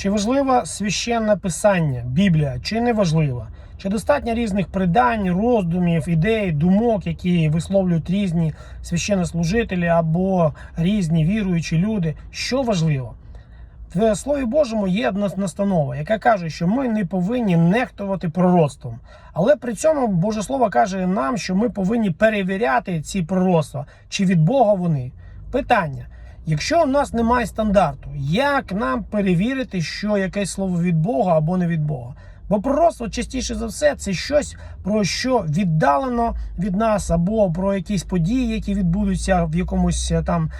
Чи важливе священне писання, Біблія, чи не важлива? Чи достатньо різних придань, роздумів, ідей, думок, які висловлюють різні священнослужителі або різні віруючі люди? Що важливо? В Слові Божому є одна настанова, яка каже, що ми не повинні нехтувати пророцтвом. Але при цьому Боже Слово каже нам, що ми повинні перевіряти ці пророцтва, чи від Бога вони. Питання: якщо у нас немає стандарту, як нам перевірити, що якесь слово від Бога або не від Бога? Бо пророцтво частіше за все це щось про що віддалено від нас, або про якісь події, які відбудуться в якомусь е, там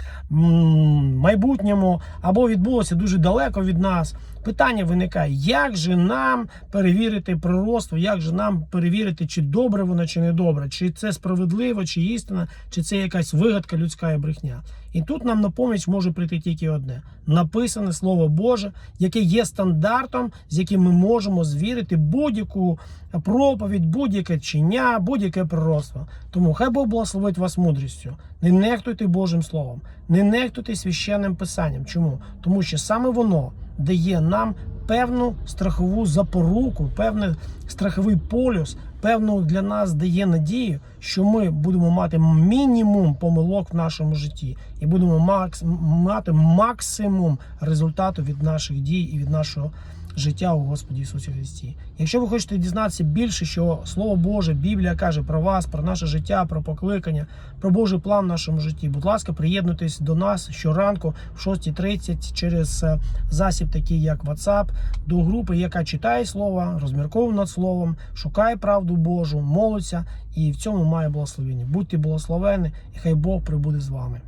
майбутньому, або відбулося дуже далеко від нас. Питання виникає: як же нам перевірити пророцтво, як же нам перевірити, чи добре воно, чи не добре, чи це справедливо, чи істина, чи це якась вигадка людська і брехня. І тут нам на поміч може прийти тільки одне: написане Слово Боже, яке є стандартом, з яким ми можемо звірити будь-яку проповідь, будь-яке чиня, будь-яке пророцтво. Тому хай Бог благословить вас мудрістю. Не нехтуйте Божим Словом, не нехтуйте священним писанням. Чому? Тому що саме воно дає нам певну страхову запоруку, певний страховий полюс, певну для нас дає надію, що ми будемо мати мінімум помилок в нашому житті і будемо макс, мати максимум результату від наших дій і від нашого життя у Господі Ісусі Христі. Якщо ви хочете дізнатися більше, що Слово Боже, Біблія каже про вас, про наше життя, про покликання, про Божий план в нашому житті, будь ласка, приєднуйтесь до нас щоранку в 6.30 через е, засіб, такий як WhatsApp, до групи, яка читає слово, розмірковує над словом, шукає правду Божу, молиться і в цьому має благословення. Будьте благословені, і хай Бог прибуде з вами.